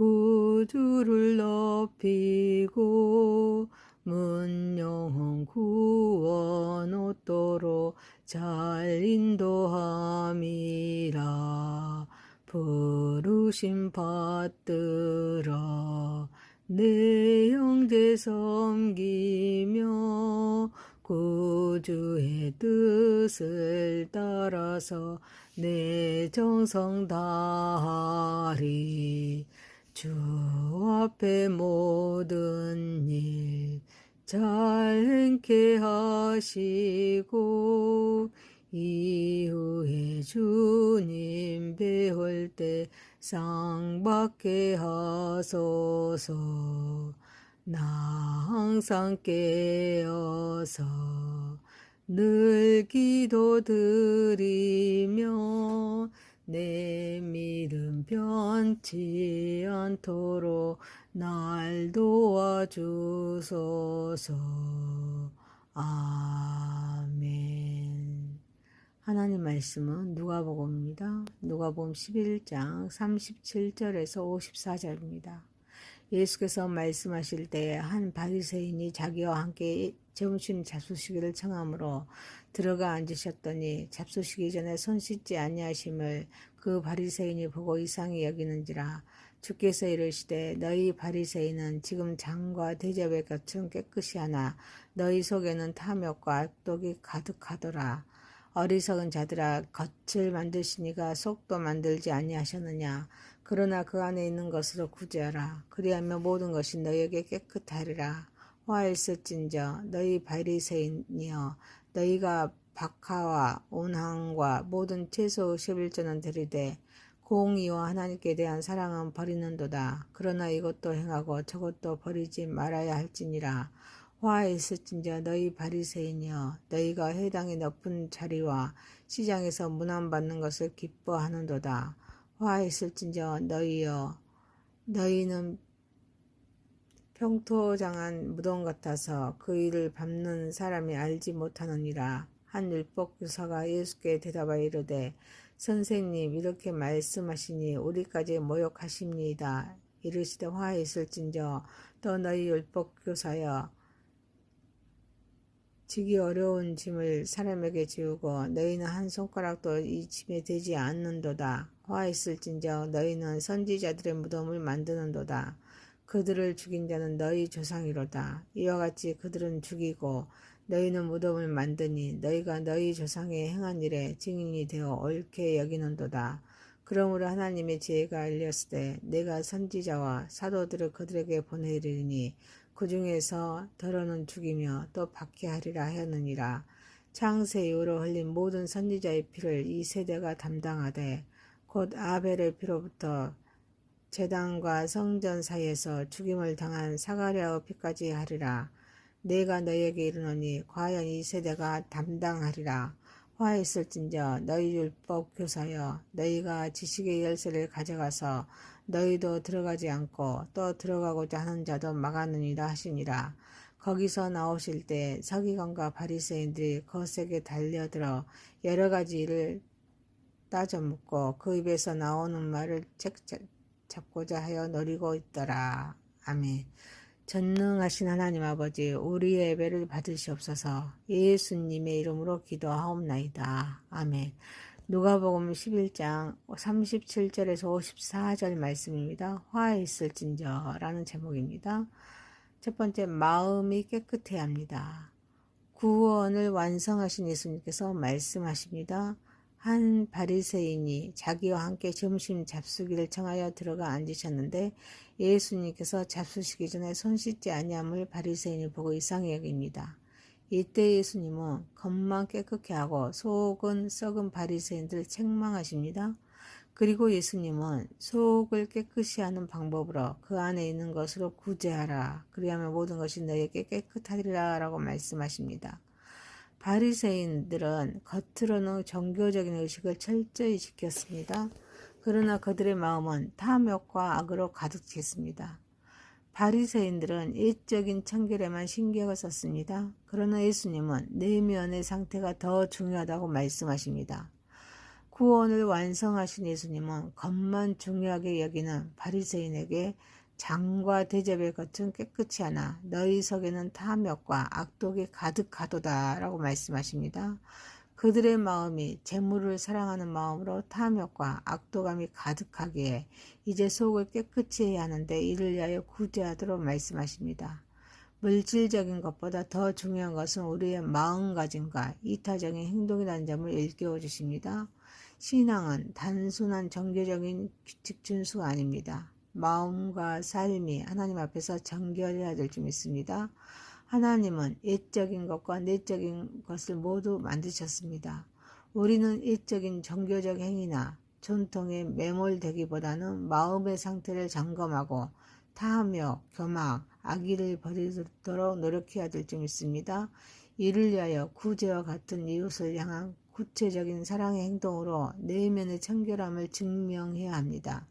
구주를 높이고 문 영혼 구원 얻도록 잘 인도함이라. 부르심 받들어 내 형제 섬기며 구주의 뜻을 따라서 내 정성 다하리 주 앞에 모든 일잘 행케 하시고 이후에 주님 배울 때 상 받게 하소서. 나 항상 깨어서 늘 기도 드리며 내 믿음 변치 않도록 날 도와주소서. 아멘. 하나님 말씀은 누가복음입니다. 누가복음 11장 37절에서 54절입니다. 예수께서 말씀하실 때한 바리새인이 자기와 함께 점심 잡수시기를 청함으로 들어가 앉으셨더니 잡수시기 전에 손 씻지 아니하심을 그 바리새인이 보고 이상히 여기는지라 주께서 이르시되 너희 바리새인은 지금 장과 대접의 곁은 깨끗이 하나 너희 속에는 탐욕과 악독이 가득하더라. 어리석은 자들아 겉을 만드시니가 속도 만들지 아니하셨느냐 그러나 그 안에 있는 것으로 구제하라 그리하면 모든 것이 너희에게 깨끗하리라 화일스진저 너희 바리새인이여 너희가 박하와 온항과 모든 채소 11조는 들이되 공의와 하나님께 대한 사랑은 버리는도다. 그러나 이것도 행하고 저것도 버리지 말아야 할지니라. 화 있을진저 너희 바리새인이여 너희가 해당의 높은 자리와 시장에서 문안 받는 것을 기뻐하는도다. 화 있을진저 너희여 너희는 평토장한 무덤 같아서 그 일을 밟는 사람이 알지 못하느니라. 한 율법교사가 예수께 대답하여 이르되 선생님 이렇게 말씀하시니 우리까지 모욕하십니다. 이르시되 화 있을진저 또 너희 율법교사여 지기 어려운 짐을 사람에게 지우고 너희는 한 손가락도 이 짐에 되지 않는도다. 화 있을진저 너희는 선지자들의 무덤을 만드는도다. 그들을 죽인 자는 너희 조상이로다. 이와 같이 그들은 죽이고 너희는 무덤을 만드니 너희가 너희 조상의 행한 일에 증인이 되어 옳게 여기는도다. 그러므로 하나님의 지혜가 알렸을 때 내가 선지자와 사도들을 그들에게 보내리니 그 중에서 더러는 죽이며 또 받게 하리라 하였느니라. 창세 이후로 흘린 모든 선지자의 피를 이 세대가 담당하되 곧 아벨의 피로부터 제단과 성전 사이에서 죽임을 당한 사가랴의 피까지 하리라. 내가 너희에게 이르노니 과연 이 세대가 담당하리라. 화했을진저 너희 율법 교사여 너희가 지식의 열쇠를 가져가서 너희도 들어가지 않고 또 들어가고자 하는 자도 막았느니라 하시니라. 거기서 나오실 때 서기관과 바리새인들이 거세게 달려들어 여러 가지 일을 따져 묻고 그 입에서 나오는 말을 책 잡고자 하여 노리고 있더라. 아멘. 전능하신 하나님 아버지 우리의 예배를 받으시옵소서 예수님의 이름으로 기도하옵나이다. 아멘. 누가복음 11장 37절에서 54절 말씀입니다. 화에 있을진저라는 제목입니다. 첫 번째 마음이 깨끗해야 합니다. 구원을 완성하신 예수님께서 말씀하십니다. 한 바리새인이 자기와 함께 점심 잡수기를 청하여 들어가 앉으셨는데 예수님께서 잡수시기 전에 손 씻지 아니함을 바리새인이 보고 이상히 여깁니다. 이때 예수님은 겉만 깨끗게 하고 속은 썩은 바리새인들을 책망하십니다. 그리고 예수님은 속을 깨끗이 하는 방법으로 그 안에 있는 것으로 구제하라. 그리하면 모든 것이 너에게 깨끗하리라 라고 말씀하십니다. 바리새인들은 겉으로는 종교적인 의식을 철저히 지켰습니다. 그러나 그들의 마음은 탐욕과 악으로 가득 찼습니다. 바리새인들은 옛적인 청결에만 신경을 썼습니다. 그러나 예수님은 내면의 상태가 더 중요하다고 말씀하십니다. 구원을 완성하신 예수님은 겉만 중요하게 여기는 바리새인에게 장과 대접의 겉은 깨끗이 하나 너희 속에는 탐욕과 악독이 가득하도다 라고 말씀하십니다. 그들의 마음이 재물을 사랑하는 마음으로 탐욕과 악도감이 가득하기에 이제 속을 깨끗이 해야 하는데 이를 위하여 구제하도록 말씀하십니다. 물질적인 것보다 더 중요한 것은 우리의 마음가짐과 이타적인 행동이라는 점을 일깨워 주십니다. 신앙은 단순한 종교적인 규칙 준수가 아닙니다. 마음과 삶이 하나님 앞에서 정결해야 될 줄 믿습니다. 하나님은 옛적인 것과 내적인 것을 모두 만드셨습니다. 우리는 옛적인 종교적 행위나 전통에 매몰되기보다는 마음의 상태를 점검하고 탐욕, 교막, 악의를 버리도록 노력해야 될 줄 믿습니다. 이를 위하여 구제와 같은 이웃을 향한 구체적인 사랑의 행동으로 내면의 청결함을 증명해야 합니다.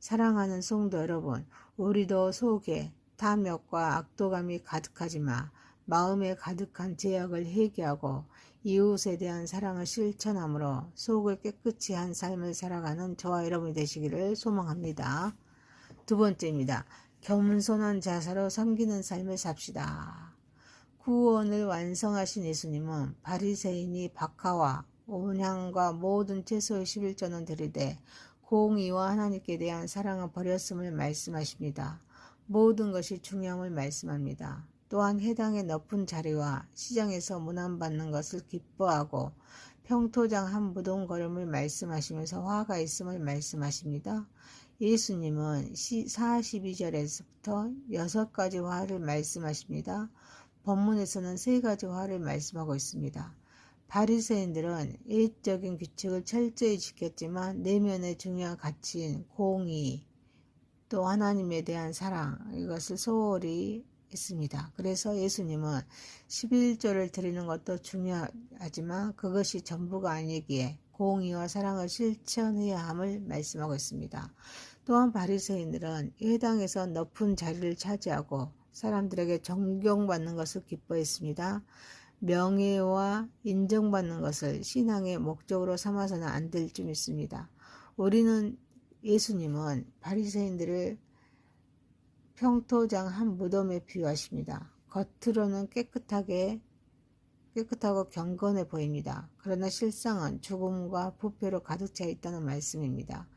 사랑하는 성도 여러분, 우리도 속에 탐욕과 악도감이 가득하지 마. 마음에 가득한 죄악을 회개하고 이웃에 대한 사랑을 실천함으로 속을 깨끗이 한 삶을 살아가는 저와 여러분이 되시기를 소망합니다. 두 번째입니다. 겸손한 자세로 섬기는 삶을 삽시다. 구원을 완성하신 예수님은 바리새인이 박하와 온향과 모든 채소의 11조는 들이되 공의와 하나님께 대한 사랑을 버렸음을 말씀하십니다. 모든 것이 중요함을 말씀합니다. 또한 해당의 높은 자리와 시장에서 문안받는 것을 기뻐하고 평토장 한 무덤걸음을 말씀하시면서 화가 있음을 말씀하십니다. 예수님은 42절에서부터 6가지 화를 말씀하십니다. 본문에서는 3가지 화를 말씀하고 있습니다. 바리새인들은 예적인 규칙을 철저히 지켰지만 내면의 중요한 가치인 공의, 또 하나님에 대한 사랑 이것을 소홀히 했습니다. 그래서 예수님은 11조를 드리는 것도 중요하지만 그것이 전부가 아니기에 공의와 사랑을 실천해야 함을 말씀하고 있습니다. 또한 바리새인들은 회당에서 높은 자리를 차지하고 사람들에게 존경받는 것을 기뻐했습니다. 명예와 인정받는 것을 신앙의 목적으로 삼아서는 안될줄 믿습니다. 우리는 예수님은 바리새인들을 평토장 한 무덤에 비유하십니다. 겉으로는 깨끗하게 깨끗하고 경건해 보입니다. 그러나 실상은 죽음과 부패로 가득 차 있다는 말씀입니다.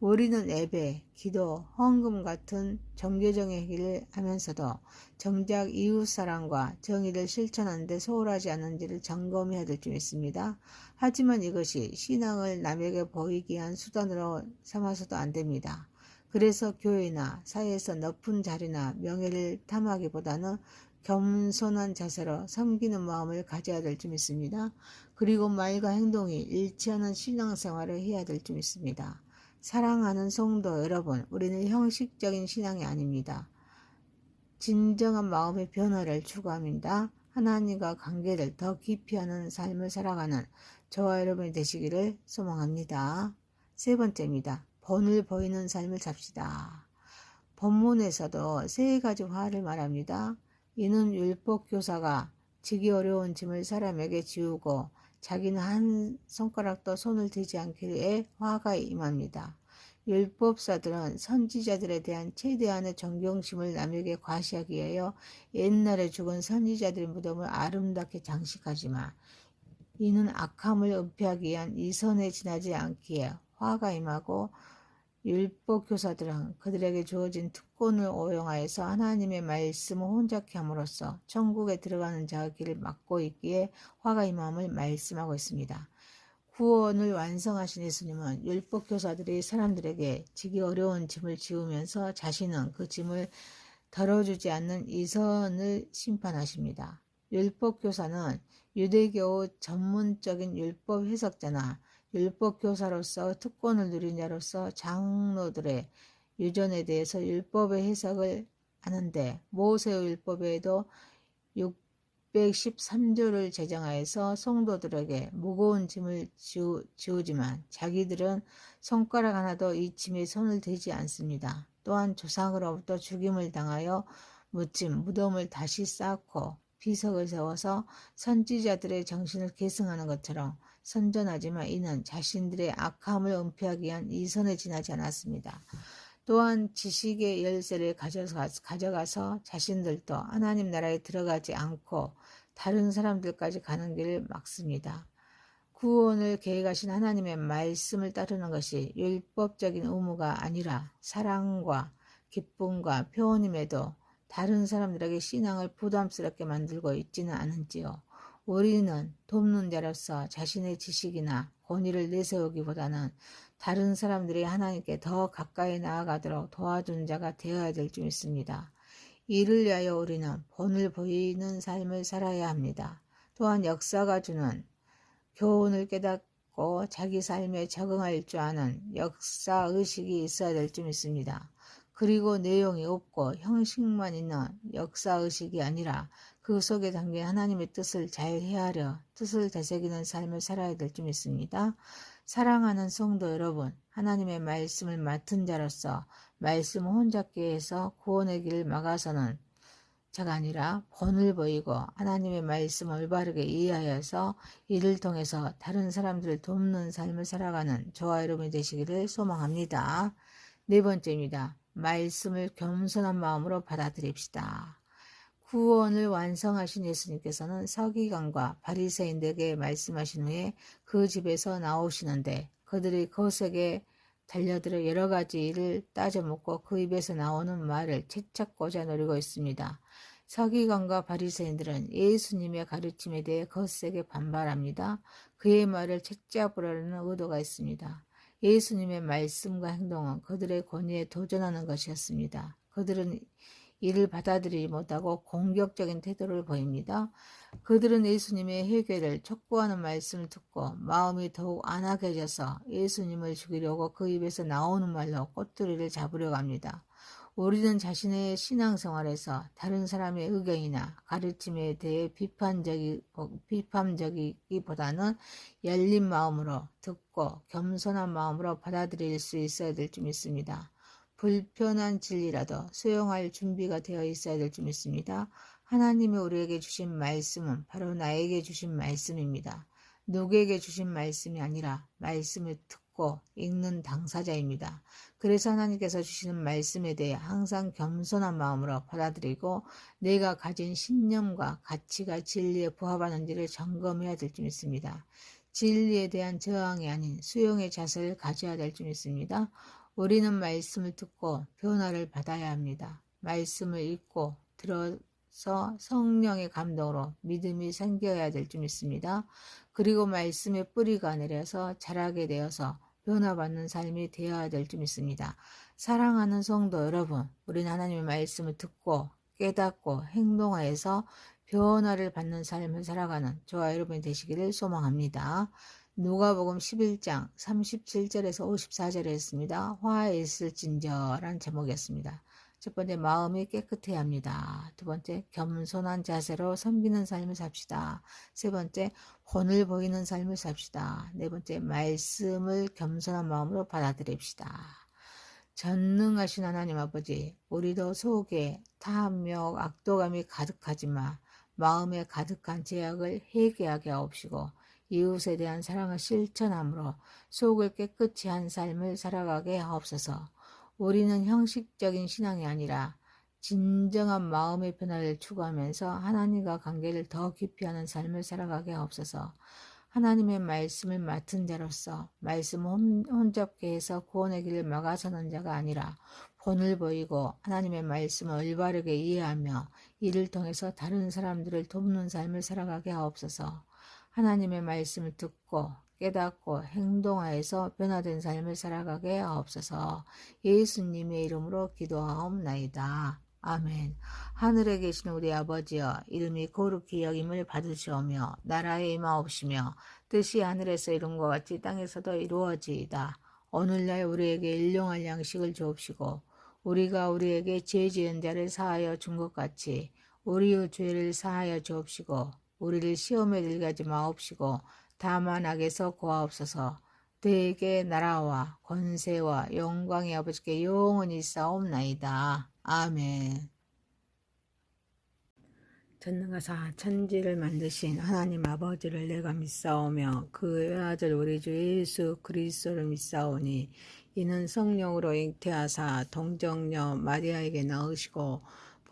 우리는 예배, 기도, 헌금 같은 종교적인 행위를 하면서도 정작 이웃 사랑과 정의를 실천하는 데 소홀하지 않은지를 점검해야 될 줄 믿습니다. 하지만 이것이 신앙을 남에게 보이기 위한 수단으로 삼아서도 안 됩니다. 그래서 교회나 사회에서 높은 자리나 명예를 탐하기보다는 겸손한 자세로 섬기는 마음을 가져야 될줄 믿습니다. 그리고 말과 행동이 일치하는 신앙생활을 해야 될줄 믿습니다. 사랑하는 성도 여러분, 우리는 형식적인 신앙이 아닙니다. 진정한 마음의 변화를 추구합니다. 하나님과 관계를 더 깊이 하는 삶을 살아가는 저와 여러분이 되시기를 소망합니다. 세 번째입니다. 본을 보이는 삶을 삽시다. 본문에서도 세 가지 화를 말합니다. 이는 율법 교사가 지기 어려운 짐을 사람에게 지우고 자기는 한 손가락도 손을 대지 않기에 화가 임합니다. 율법사들은 선지자들에 대한 최대한의 존경심을 남에게 과시하기 위하여 옛날에 죽은 선지자들의 무덤을 아름답게 장식하지만 이는 악함을 은폐하기 위한 이선에 지나지 않기에 화가 임하고 율법 교사들은 그들에게 주어진 특권을 오용하여서 하나님의 말씀을 혼잡케 함으로써 천국에 들어가는 자의 길을 막고 있기에 화가 임함을 말씀하고 있습니다. 구원을 완성하신 예수님은 율법 교사들이 사람들에게 지기 어려운 짐을 지우면서 자신은 그 짐을 덜어주지 않는 이선을 심판하십니다. 율법 교사는 유대교 전문적인 율법 해석자나 율법 교사로서 특권을 누린 자로서 장로들의 유전에 대해서 율법의 해석을 하는데 모세의 율법에도 613조를 제정하여서 성도들에게 무거운 짐을 지우, 지우지만 자기들은 손가락 하나도 이 짐에 손을 대지 않습니다. 또한 조상으로부터 죽임을 당하여 묻힌 무덤을 다시 쌓고 비석을 세워서 선지자들의 정신을 계승하는 것처럼 선전하지만 이는 자신들의 악함을 은폐하기 위한 이선에 지나지 않았습니다. 또한 지식의 열쇠를 가져가서 자신들도 하나님 나라에 들어가지 않고 다른 사람들까지 가는 길을 막습니다. 구원을 계획하신 하나님의 말씀을 따르는 것이 율법적인 의무가 아니라 사랑과 기쁨과 표현임에도 다른 사람들에게 신앙을 부담스럽게 만들고 있지는 않은지요. 우리는 돕는 자로서 자신의 지식이나 권위를 내세우기보다는 다른 사람들이 하나님께 더 가까이 나아가도록 도와주는 자가 되어야 될 줄 믿습니다. 이를 위하여 우리는 본을 보이는 삶을 살아야 합니다. 또한 역사가 주는 교훈을 깨닫고 자기 삶에 적응할 줄 아는 역사 의식이 있어야 될 줄 믿습니다. 그리고 내용이 없고 형식만 있는 역사 의식이 아니라 그 속에 담긴 하나님의 뜻을 잘 헤아려 뜻을 되새기는 삶을 살아야 될 줄 믿습니다. 사랑하는 성도 여러분, 하나님의 말씀을 맡은 자로서 말씀을 혼잡게 해서 구원의 길을 막아서는 자가 아니라 본을 보이고 하나님의 말씀을 올바르게 이해하여서 이를 통해서 다른 사람들을 돕는 삶을 살아가는 저와 여러분이 되시기를 소망합니다. 네 번째입니다. 말씀을 겸손한 마음으로 받아들입시다. 구원을 완성하신 예수님께서는 서기관과 바리새인들에게 말씀하신 후에 그 집에서 나오시는데 그들이 거석에 달려들어 여러 가지 일을 따져먹고 그 입에서 나오는 말을 채찍고자 노리고 있습니다. 서기관과 바리새인들은 예수님의 가르침에 대해 거세게 반발합니다. 그의 말을 채찍으려는 의도가 있습니다. 예수님의 말씀과 행동은 그들의 권위에 도전하는 것이었습니다. 그들은 이를 받아들이지 못하고 공격적인 태도를 보입니다. 그들은 예수님의 해결을 촉구하는 말씀을 듣고 마음이 더욱 안하게져서 예수님을 죽이려고 그 입에서 나오는 말로 꼬투리를 잡으려고 합니다. 우리는 자신의 신앙생활에서 다른 사람의 의견이나 가르침에 대해 비판적이, 비판적이기보다는 열린 마음으로 듣고 겸손한 마음으로 받아들일 수 있어야 될 줄 믿습니다. 불편한 진리라도 수용할 준비가 되어 있어야 될 줄 믿습니다. 하나님이 우리에게 주신 말씀은 바로 나에게 주신 말씀입니다. 누구에게 주신 말씀이 아니라 말씀을 듣고 읽는 당사자입니다. 그래서 하나님께서 주시는 말씀에 대해 항상 겸손한 마음으로 받아들이고 내가 가진 신념과 가치가 진리에 부합하는지를 점검해야 될 줄 믿습니다. 진리에 대한 저항이 아닌 수용의 자세를 가져야 될 줄 믿습니다. 우리는 말씀을 듣고 변화를 받아야 합니다. 말씀을 읽고 들어서 성령의 감동으로 믿음이 생겨야 될 줄 믿습니다. 그리고 말씀의 뿌리가 내려서 자라게 되어서 변화받는 삶이 되어야 될 줄 믿습니다. 사랑하는 성도 여러분, 우리는 하나님의 말씀을 듣고 깨닫고 행동하여서 변화를 받는 삶을 살아가는 저와 여러분이 되시기를 소망합니다. 누가복음 11장 37절에서 54절에 있습니다. 화에 있을진저란 제목이었습니다. 첫 번째 마음이 깨끗해야 합니다. 두 번째 겸손한 자세로 섬기는 삶을 삽시다. 세 번째 혼을 보이는 삶을 삽시다. 네 번째 말씀을 겸손한 마음으로 받아들입시다. 전능하신 하나님 아버지 우리도 속에 탐욕 악도감이 가득하지만 마음에 가득한 제약을 해결하게 하옵시고 이웃에 대한 사랑을 실천함으로 속을 깨끗이 한 삶을 살아가게 하옵소서. 우리는 형식적인 신앙이 아니라 진정한 마음의 변화를 추구하면서 하나님과 관계를 더 깊이 하는 삶을 살아가게 하옵소서. 하나님의 말씀을 맡은 자로서 말씀 혼, 혼잡게 해서 구원의 길을 막아서는 자가 아니라 본을 보이고 하나님의 말씀을 올바르게 이해하며 이를 통해서 다른 사람들을 돕는 삶을 살아가게 하옵소서. 하나님의 말씀을 듣고 깨닫고 행동하여서 변화된 삶을 살아가게 하옵소서. 예수님의 이름으로 기도하옵나이다. 아멘. 하늘에 계신 우리 아버지여 이름이 거룩히 여김을 받으시오며 나라에 임하옵시며 뜻이 하늘에서 이룬 것 같이 땅에서도 이루어지이다. 오늘날 우리에게 일용할 양식을 주옵시고 우리가 우리에게 죄 지은 자를 사하여 준 것 같이 우리의 죄를 사하여 주옵시고 우리를 시험에 들게 마옵시고 다만 악에서 구하옵소서 대개 나라와 권세와 영광이 아버지께 영원히 싸움나이다. 아멘. 전능하사 천지를 만드신 하나님 아버지를 내가 믿사오며 그 외아들 우리 주 예수 그리스도를 믿사오니 이는 성령으로 잉태하사 동정녀 마리아에게 낳으시고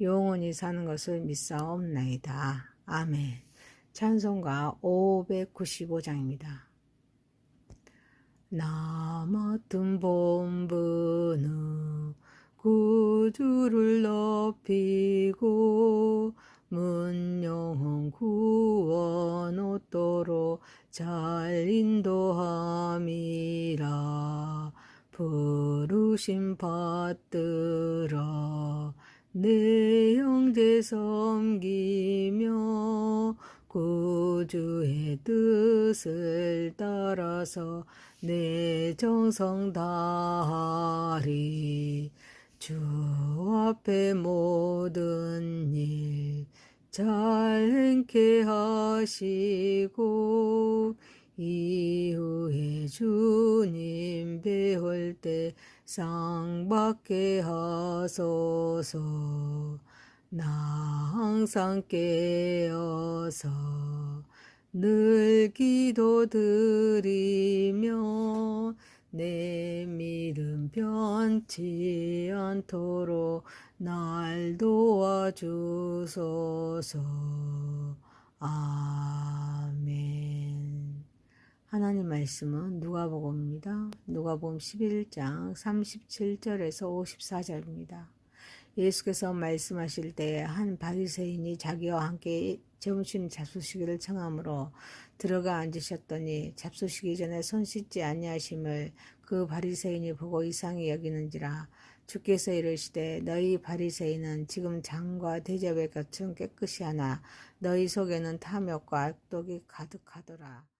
영원히 사는 것을 믿사옵나이다. 아멘. 찬송가 595장입니다. 나 맡은 본분은 구주를 높이고 문 영혼 구원 얻도록 잘 인도함이라 부르심 받들어 내 형제 섬기며 구주의 뜻을 따라서 내 정성 다하리. 주 앞에 모든 일 잘 행케 하시고 이후에 주님 배울 때 상 받게 하소서 나 항상 깨어서 늘 기도 드리며 내 믿음 변치 않도록 날 도와주소서. 아멘. 하나님 말씀은 누가복음입니다. 누가복음 11장 37절에서 54절입니다. 예수께서 말씀하실 때한 바리새인이 자기와 함께 점심 잡수시기를 청하므로 들어가 앉으셨더니 잡수시기 전에 손 씻지 아니하심을 그 바리새인이 보고 이상히 여기는지라 주께서 이르시되 너희 바리새인은 지금 장과 대접의 곁은 깨끗이 하나 너희 속에는 탐욕과 악독이 가득하더라.